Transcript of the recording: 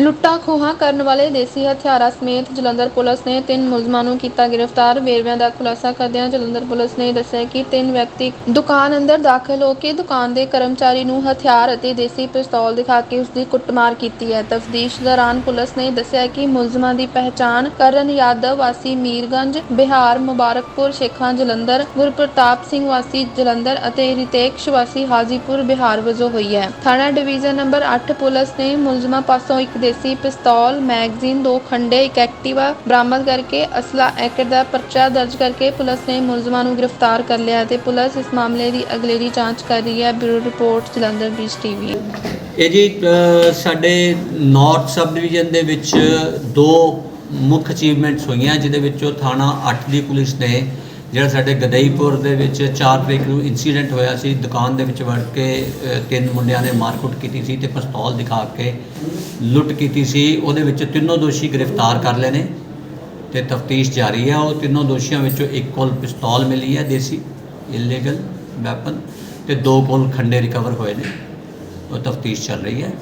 ਲੁੱਟਾਂ ਖੋਹਾਂ ਕਰਨ ਵਾਲੇ ਦੇਸੀ ਹਥਿਆਰਾਂ ਸਮੇਤ ਜਲੰਧਰ ਪੁਲਿਸ ਨੇ ਤਿੰਨ ਮੁਲਜ਼ਮਾਂ ਨੂੰ ਕੀਤਾ ਗ੍ਰਿਫਤਾਰ। ਵੇਰਵਿਆਂ ਦਾ ਖੁਲਾਸਾ ਕਰਦਿਆਂ ਜਲੰਧਰ ਪੁਲਿਸ ਨੇ ਦੱਸਿਆ ਕਿ ਤਿੰਨ ਵਿਅਕਤੀ ਦੁਕਾਨ ਅੰਦਰ ਦਾਖਲ ਹੋ ਕੇ ਦੁਕਾਨ ਦੇ ਕਰਮਚਾਰੀ ਨੂੰ ਹਥਿਆਰ ਅਤੇ ਦੇਸੀ ਪਿਸਤੌਲ ਦਿਖਾ ਕੇ ਉਸ ਦੀ ਕੁੱਟਮਾਰ ਕੀਤੀ ਹੈ। ਤਫਤੀਸ਼ ਦੌਰਾਨ ਪੁਲਿਸ ਨੇ ਦੱਸਿਆ ਕਿ ਮੁਲਜ਼ਮਾਂ ਦੀ ਪਹਿਚਾਣ ਕਰਨ ਯਾਦਵ ਵਾਸੀ ਮੀਰਗੰਜ, ਬਿਹਾਰ, ਮੁਬਾਰਕਪੁਰ, ਸ਼ੇਖਾਂ ਜਲੰਧਰ, ਗੁਰਪ੍ਰਤਾਪ ਸਿੰਘ ਵਾਸੀ ਜਲੰਧਰ ਅਤੇ ਰਿਤੇਸ਼ ਵਾਸੀ ਹਾਜੀਪੁਰ, ਬਿਹਾਰ ਵਜੋਂ ਹੋਈ ਹੈ। ਥਾਣਾ ਡਿਵੀਜ਼ਨ ਨੰਬਰ 8 ਪੁਲਿਸ ਨੇ ਮੁਲਜ਼ਮਾਂ ਪਾਸੋਂ ਇੱਕ ਦੇਸੀ ਪਿਸਤੌਲ ਮੈਗਜ਼ੀਨ ਦੋ ਖੰਡੇ, ਇੱਕ ਐਕਟਿਵਾ ਬਰਾਮਦ ਕਰਕੇ ਅਸਲਾ ਐਕਟ ਦਾ ਪਰਚਾ ਦਰਜ ਕਰਕੇ ਪੁਲਿਸ ਨੇ ਮੁਲਜ਼ਮਾਂ ਨੂੰ ਗ੍ਰਿਫਤਾਰ ਕਰ ਲਿਆ ਤੇ ਪੁਲਿਸ ਇਸ ਮਾਮਲੇ ਦੀ ਅਗਲੇਰੀ ਜਾਂਚ ਕਰ ਰਹੀ ਹੈ। Bureau report, Jalandhar beach TV. ਇਹ ਜੀ ਸਾਡੇ ਨਾਰਥ ਸਬ ਡਿਵੀਜ਼ਨ ਦੇ ਵਿੱਚ ਦੋ ਮੁੱਖ ਅਚੀਵਮੈਂਟਸ ਹੋਈਆਂ, ਜਿਹਦੇ ਵਿੱਚੋਂ ਥਾਣਾ 8 ਦੀ ਪੁਲਿਸ ਨੇ ਜਿਹੜਾ ਸਾਡੇ ਗਦਈਪੁਰ ਦੇ ਵਿੱਚ 4 ਤਰੀਕ ਨੂੰ ਇਨਸੀਡੈਂਟ ਹੋਇਆ ਸੀ, ਦੁਕਾਨ ਦੇ ਵਿੱਚ ਵੜ ਕੇ ਤਿੰਨ ਮੁੰਡਿਆਂ ਨੇ ਮਾਰਕੁੱਟ ਕੀਤੀ ਸੀ ਤੇ ਪਿਸਤੌਲ ਦਿਖਾ ਕੇ ਲੁੱਟ ਕੀਤੀ ਸੀ। ਉਹਦੇ ਵਿੱਚ ਤਿੰਨੋਂ ਦੋਸ਼ੀ ਗ੍ਰਿਫਤਾਰ ਕਰ ਲਏ ਨੇ ਤੇ ਤਫਤੀਸ਼ ਜਾਰੀ ਹੈ ਉਹ ਤਿੰਨੋਂ ਦੋਸ਼ੀਆਂ ਵਿੱਚੋਂ ਇੱਕ ਕੋਲ ਪਿਸਤੌਲ ਮਿਲੀ ਹੈ, ਦੇਸੀ ਇਲੀਗਲ ਵੈਪਨ ਤੇ ਦੋ ਕੋਲ ਖੰਡੇ ਰਿਕਵਰ ਹੋਏ ਨੇ। ਉਹ ਤਫਤੀਸ਼ ਚੱਲ ਰਹੀ ਹੈ।